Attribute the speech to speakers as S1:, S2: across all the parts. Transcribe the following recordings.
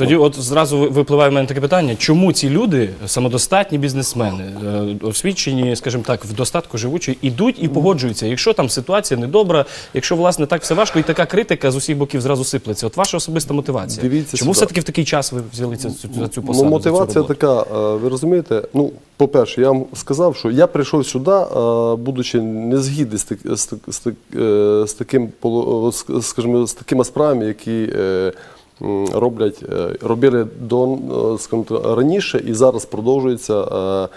S1: Тоді, от зразу випливає в мене таке питання: чому ці люди, самодостатні бізнесмени, е, освічені, скажімо так, в достатку живучі, ідуть і погоджуються, якщо там ситуація недобра, якщо власне так все важко, і така критика з усіх боків зразу сиплеться. От ваша особиста мотивація.
S2: Дивіться
S1: чому
S2: сюди.
S1: все таки в такий час ви взяли цю, цю, за цю посаду?
S2: Ну,
S1: за цю
S2: мотивація така, е, ви розумієте, ну, по-перше, я вам сказав, що я прийшов сюди, е, будучи не згідний з, так- з, так- з, так- е, з таким поло- з- скажімо, з такими справами, які е, роблять, е, робили до е, раніше і зараз продовжується е,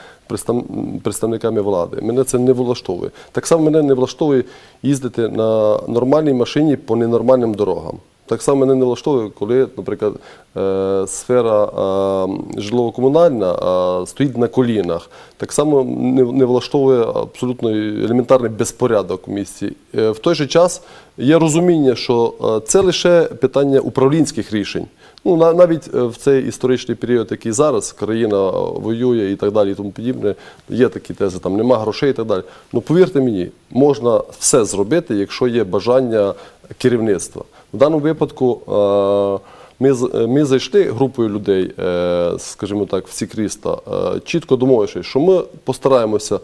S2: представниками влади. Мене це не влаштовує. Так само мене не влаштовує їздити на нормальній машині по ненормальним дорогам. Так само мене не влаштовує, коли, наприклад, е, сфера е, житлово-комунальна е, стоїть на колінах. Так само не, влаштовує абсолютно елементарний безпорядок у місті. В той же час є розуміння, що це лише питання управлінських рішень. Ну, на- навіть в цей історичний період, який зараз країна воює і так далі, і тому подібне, є такі тези, там нема грошей і так далі. Ну повірте мені, можна все зробити, якщо є бажання керівництва. В даному випадку е, ми, ми зайшли групою людей, е, скажімо так, в ці крісла, е, чітко домовившись, що ми постараємося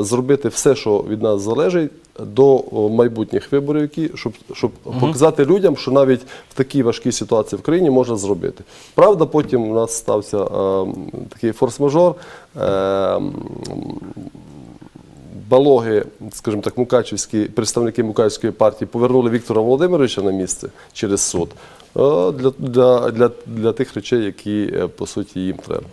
S2: зробити все, що від нас залежить, до майбутніх виборів, які, щоб, щоб показати людям, що навіть в такій важкій ситуації в країні можна зробити. Правда, потім у нас стався е, такий форс-мажор. Балоги, скажімо так, мукачівські представники Мукачівської партії повернули Віктора Володимировича на місце через суд е, для, для, для, для тих речей, які е, по суті їм треба.